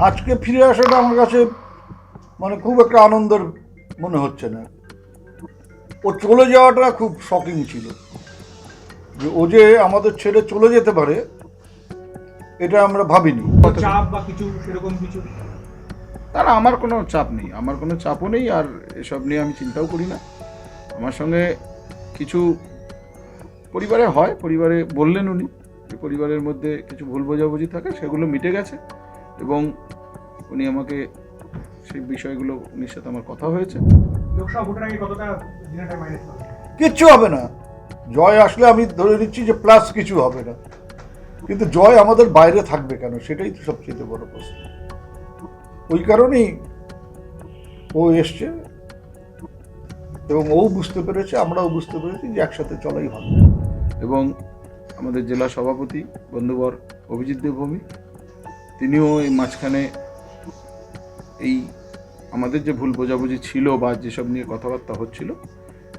আজকে ফিরে আসাটা আমার কাছে মানে খুব একটা আনন্দের মনে হচ্ছে না। ও চলে যাওয়াটা খুব শকিং ছিল। যে ও যে আমাদের ছেড়ে চলে যেতে পারে এটা আমরা ভাবিনি। চাপ বা কিছু সেরকম কিছু? তারা আমার কোনো চাপ নেই। আমার কোনো চাপও নেই আর এসব নিয়ে আমি চিন্তাও করি না। আমার সঙ্গে কিছু পরিবারে হয় পরিবারে বললেন উনি যে পরিবারের মধ্যে কিছু ভুল বোঝাবুঝি থাকে সেগুলো মিটে গেছে। এবং উনি আমাকে সেই বিষয়গুলো উনির সাথে আমার কথা হয়েছে। কিচ্ছু হবে না। জয় আসলে আমি ধরে নিচ্ছি যে প্লাস কিছু হবে না। কিন্তু জয় আমাদের বাইরে থাকবে কেন? সেটাই তো সবচেয়ে বড় প্রশ্ন। ওই কারণেই ও এসছে এবং ও বুঝতে পেরেছে আমরাও বুঝতে পেরেছি যে একসাথে চলাই ভালো। এবং আমাদের জেলা সভাপতি বন্ধুবর অভিজিৎ দেবভৌমিক তিনিও এই মাঝখানে এই আমাদের যে ভুল বোঝাবুঝি ছিল বা যেসব নিয়ে কথাবার্তা হচ্ছিল,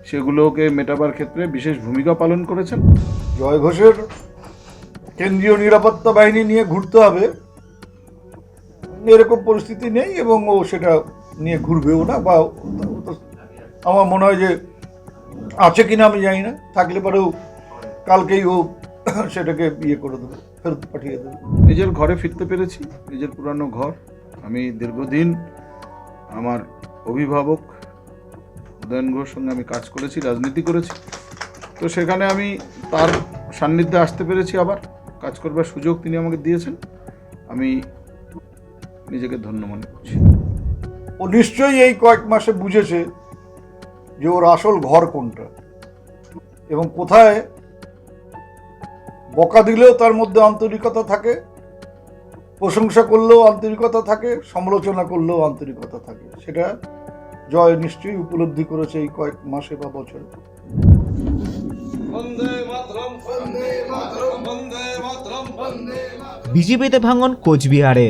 সেগুলোকে মেটাবার ক্ষেত্রে বিশেষ ভূমিকা পালন করেছেন। জয় ঘোষের কেন্দ্রীয় নিরাপত্তা বাহিনী নিয়ে ঘুরতে হবে। এরকম পরিস্থিতি নেই এবং ও সেটা নিয়ে ঘুরবেও না বা আমার মনে হয় যে আছে কিনা আমি জানি না। থাকলে পরেও কালকেই ও সেটাকে ইয়ে করে দেবে। ফেরত পাঠিয়ে দেবে নিজের ঘরে ফিরতে পেরেছি, নিজের পুরানো ঘর। আমি দীর্ঘদিন আমার অভিভাবক উদয়ন ঘোষ সঙ্গে আমি কাজ করেছি, রাজনীতি করেছি। তো সেখানে আমি তার সান্নিধ্যে আসতে পেরেছি আবার। কাজ করবার সুযোগ তিনি আমাকে দিয়েছেন। আমি নিজেকে ধন্য মনে করছি। ও নিশ্চয়ই এই কয়েক মাসে বুঝেছে যে ওর আসল ঘর কোনটা এবং কোথায় বকা দিলেও তার মধ্যে আন্তরিকতা থাকে প্রশংসা করলেও আন্তরিকতা থাকে সমালোচনা করলেও আন্তরিকতা থাকে। সেটা জয় নিশ্চয়ই উপলব্ধি করেছে এই কয়েক মাসে বা বছরে। বিজেপিতে ভাঙন কোচবিহারে।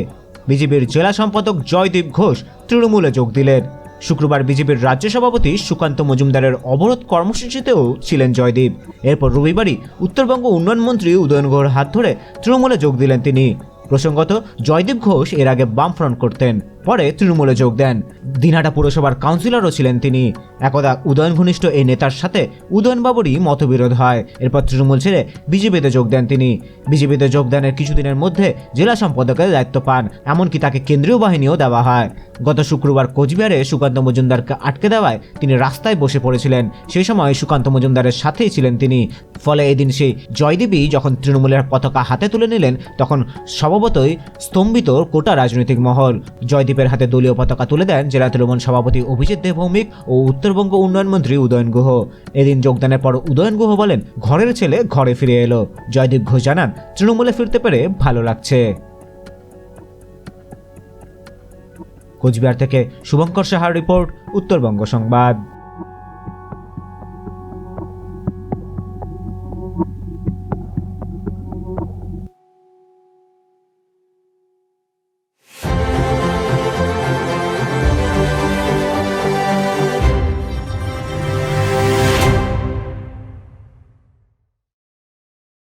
বিজেপির জেলা সম্পাদক জয়দীপ ঘোষ তৃণমূলে যোগ দিলেন। শুক্রবার বিজেপির রাজ্য সভাপতি সুকান্ত মজুমদারের অবরোধ কর্মসূচিতেও ছিলেন জয়দীপ। এরপর রবিবারই উত্তরবঙ্গ উন্নয়ন মন্ত্রী উদয়ন গুহর হাত ধরে তৃণমূলে যোগ দিলেন তিনি। প্রসঙ্গত, জয়দীপ ঘোষ এর আগে বামফ্রন্ট করতেন। পরে তৃণমূলে যোগ দেন। দিনহাটা পুরসভার কাউন্সিলরও ছিলেন তিনি। একদা উদয়ন ঘনিষ্ঠ এই নেতার সাথে উদয়নবাবুরই মতবিরোধ হয়। এরপর তৃণমূল ছেড়ে বিজেপিতে যোগ দেন তিনি। বিজেপিতে যোগদানের কিছুদিনের মধ্যে জেলা সম্পাদকের দায়িত্ব পান, এমনকি তাকে কেন্দ্রীয় বাহিনীও দেওয়া হয়। গত শুক্রবার কোচবিহারে সুকান্ত মজুমদারকে আটকে দেওয়ায় তিনি রাস্তায় বসে পড়েছিলেন। সেই সময় সুকান্ত মজুমদারের সাথেই ছিলেন তিনি। ফলে এদিন সেই জয়দেবী যখন তৃণমূলের পতাকা হাতে তুলে নিলেন, তখন স্বভাবতই স্তম্ভিত কোটা রাজনৈতিক মহল। জয়দীপের হাতে দলীয় পতাকা তুলে দেন জেলা তৃণমূল সভাপতি অভিজিৎ দেবভৌমিক ও উত্তরবঙ্গ উন্নয়ন মন্ত্রী উদয়ন গুহ। এদিন যোগদানের পর উদয়ন গুহ বলেন, ঘরের ছেলে ঘরে ফিরে এলো। জয়দীপ ঘোষ জানান, তৃণমূলে ফিরতে পেরে ভালো লাগছে। কোচবিহার থেকে শুভঙ্কর সাহার রিপোর্ট, উত্তরবঙ্গ সংবাদ।